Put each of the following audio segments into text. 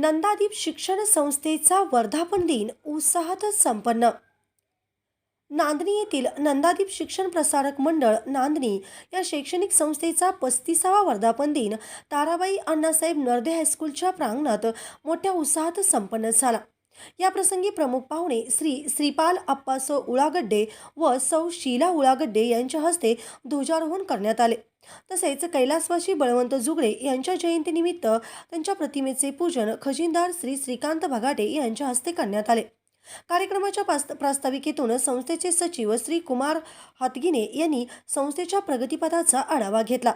नंदादीप शिक्षण संस्थेचा वर्धापन दिन उत्साहात संपन्न. नांदणी येथील नंदादीप शिक्षण प्रसारक मंडळ नांदणी या शैक्षणिक संस्थेचा पस्तीसावा वर्धापन दिन ताराबाई अण्णासाहेब नर्दे हायस्कूलच्या प्रांगणात मोठ्या उत्साहात संपन्न झाला. या प्रसंगी प्रमुख पाहुणे श्री श्रीपाल अप्पासो उळागड्डे व सौ शीला उळागड्डे यांच्या हस्ते ध्वजारोहण करण्यात आले. तसेच कैलासवासी बळवंत जुगडे यांच्या जयंतीनिमित्त त्यांच्या प्रतिमेचे पूजन खजिनदार श्री श्रीकांत भगाटे यांच्या हस्ते करण्यात आले. कार्यक्रमाच्या प्रास्ताविकेतून संस्थेचे सचिव श्री कुमार हातगिने यांनी संस्थेच्या प्रगतीपथाचा आढावा घेतला.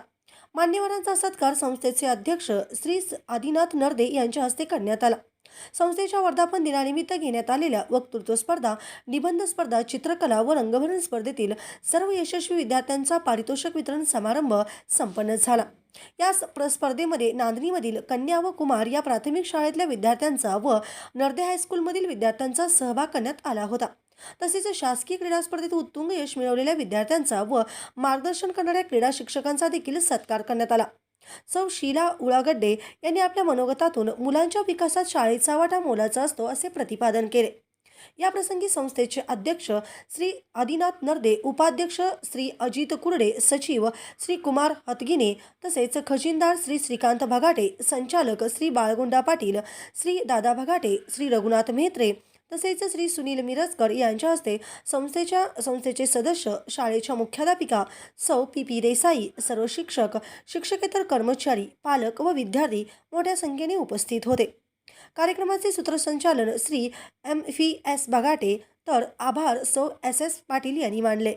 मान्यवरांचा सत्कार संस्थेचे अध्यक्ष श्री आदिनाथ नरदे यांच्या हस्ते करण्यात आला. संस्थेच्या वर्धापन दिनानिमित्त घेण्यात आलेल्या वक्तृत्व स्पर्धा निबंध स्पर्धा चित्रकला व रंगभरण स्पर्धेतील सर्व यशस्वी विद्यार्थ्यांचा पारितोषिक वितरण समारंभ संपन्न झाला. या प्र- स्पर्धेमध्ये नांदणीमधील कन्या व कुमार या प्राथमिक शाळेतल्या विद्यार्थ्यांचा व नर्दे हायस्कूलमधील विद्यार्थ्यांचा सहभाग करण्यात आला होता. तसेच शासकीय क्रीडा स्पर्धेत उत्तुंग यश मिळवलेल्या विद्यार्थ्यांचा व मार्गदर्शन करणाऱ्या क्रीडा शिक्षकांचा देखील सत्कार करण्यात आला. सौ शीला उळागड्डे यांनी आपल्या मनोगतातून मुलांच्या विकासात शाळेचा वाटा मोलाचा असतो असे प्रतिपादन केले. या प्रसंगी संस्थेचे अध्यक्ष श्री आदिनाथ नर्दे उपाध्यक्ष श्री अजित कुर्डे सचिव श्री कुमार हतगिने तसेच खजिनदार श्री श्रीकांत भगाटे संचालक श्री बाळगुंडा पाटील श्री दादा भगाटे श्री रघुनाथ मेहत्रे तसेच श्री सुनील मिरजकर यांच्या हस्ते संस्थेच्या संस्थेचे सदस्य शाळेच्या मुख्याध्यापिका सौ पी पी देसाई सर्व शिक्षक शिक्षकेतर कर्मचारी पालक व विद्यार्थी मोठ्या संख्येने उपस्थित होते. कार्यक्रमाचे सूत्रसंचालन Shri M V S Bagate तर आभार सौ एस एस पाटील यांनी मानले.